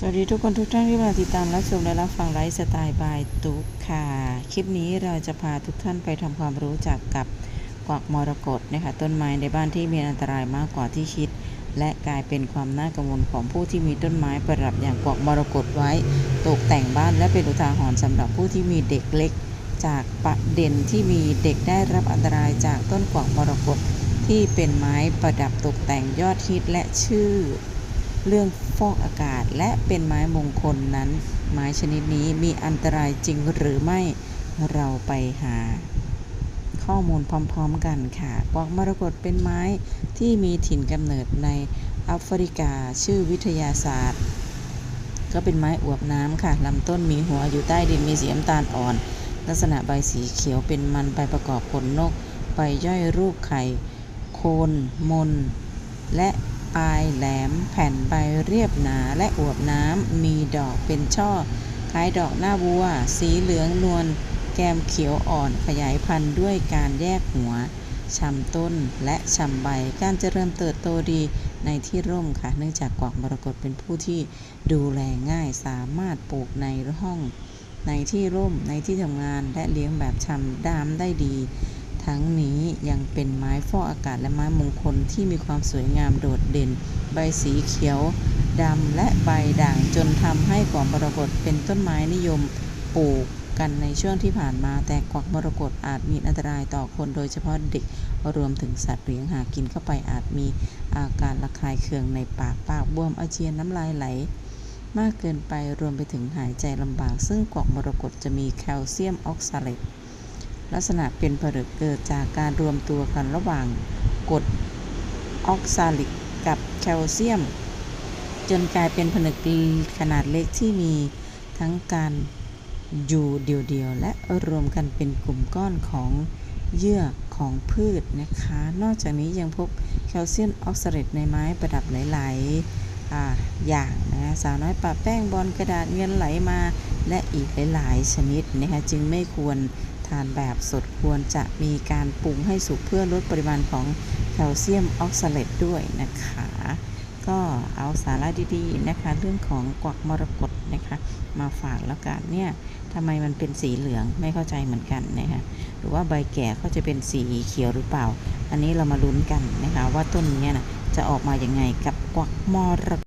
สวัสดีทุกคนทุกท่านที่มาติดตามรับชมและรับฟังไลฟ์สไตล์บายตุ๊กค่ะ คลิปนี้เราจะพาทุกท่านไปทำความรู้จักกับกวักมรกตนะคะต้นไม้ในบ้านที่มีอันตรายมากกว่าที่คิด และกลายเป็นความน่ากังวลของผู้ที่มีต้นไม้ประดับอย่างกวักมรกตไว้ ตกแต่งบ้านและเป็นอุทาหรณ์สำหรับผู้ที่มีเด็กเล็ก จากประเด็นที่มีเด็กได้รับอันตรายจากต้นกวักมรกตที่เป็นไม้ประดับตกแต่งยอดฮิตและชื่อ เรื่อง ฟอกอากาศ และเป็นไม้มงคลนั้น ไม้ชนิดนี้มีอันตรายจริงหรือไม่เราไปหา ข้อมูลพร้อมๆกันค่ะกวักมรกตเป็นไม้ที่มีถิ่นกำเนิดในแอฟริกาชื่อวิทยาศาสตร์ ก็เป็นไม้อวบน้ำค่ะลำต้นมีหัวอยู่ใต้ดินมีสีน้ำตาลอ่อน ลักษณะใบสีเขียวเป็นมันใบประกอบขนนก ใบย่อยรูปไข่ โคน มน และ ปลายแหลม แผ่นใบเรียบหนาและอวบน้ำ มีดอกเป็นช่อ คล้ายดอกหน้าบัว สีเหลืองนวล แกมเขียวอ่อนขยายพันธุ์ด้วยการแยกหัวชำต้นและชำใบ การเจริญเติบโตดีในที่ร่มค่ะ เนื่องจากกวักมรกตเป็นผู้ที่ดูแลง่าย สามารถปลูกในห้อง ในที่ร่ม ในที่ทำงาน และเลี้ยงแบบชำดามได้ดี ทั้งนี้ยังเป็นไม้ฟอกอากาศและไม้มงคลที่มีความสวยงามโดดเด่น ใบสีเขียวดำและใบด่างจนทำให้กวักมรกตเป็นต้นไม้นิยมปลูกกันในช่วงที่ผ่านมาแต่กวักมรกตอาจมีอันตรายต่อคนโดยเฉพาะเด็กรวมถึงสัตว์เลี้ยงหากินเข้าไปอาจมีอาการระคายเคืองในปากปากบวมอาเจียนน้ำลายไหล มากเกินไปรวมไปถึงหายใจลำบาก ซึ่งกวักมรกตจะมีแคลเซียมออกซาเลต ลักษณะเป็นผลึกเกิดจากการรวมตัวกันระหว่างกรดออกซาลิกกับแคลเซียม จนกลายเป็นผนึกขนาดเล็กที่มีทั้งการอยู่เดี่ยวๆ และรวมกันเป็นกลุ่มก้อนของเยื่อของพืชนะคะ นอกจากนี้ยังพบแคลเซียมออกซาเลตในไม้ประดับหลายๆออย่างนะคะสาวน้อยปะแป้งบอลกระดาษเงินไหลมา และอีกหลายๆ ชนิดนะคะจึงไม่ควร ทานแบบสดควรจะมีการปรุงให้สุกเพื่อลดปริมาณของแคลเซียมออกซาเลตด้วยนะคะ ก็เอาสาระดีๆนะคะ เรื่องของกวักมรกตนะคะ มาฝากแล้วกันเนี่ยทำไมมันเป็นสีเหลืองไม่เข้าใจเหมือนกันนะคะหรือว่าใบแก่เขาจะเป็นสีเขียวหรือเปล่า อันนี้เรามาลุ้นกันนะคะ ว่าต้นนี้นะจะออกมาอย่างไงกับกวักมรก